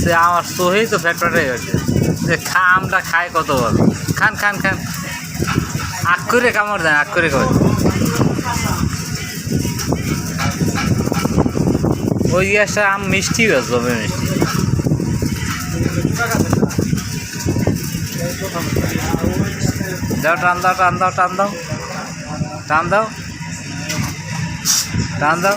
সে আমার সহি তো ফ্যাক্টরি হয়েছে যে খা আমটা খায় কত বল খান খান খান। আগ করে কামড় দেন করে খাবেন ওই গ্যাসটা আম মিষ্টি হয়েছে তবে মিষ্টি। দাও, টান দাও টান দাও টান দাও। টান দাও। টান দাও।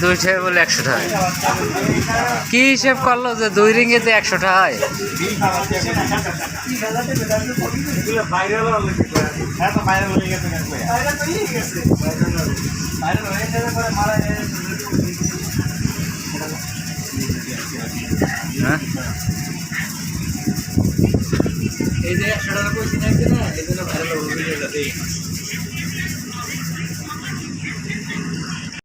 দুইটাই বলে একশো টাকা। কি হিসেব করল যে দুই রিঙ্গিতে একশো টাকা হয়? হ্যাঁ এই যে একশো টাকা পয়সা থাকছে না এই জন্য ভাইরাল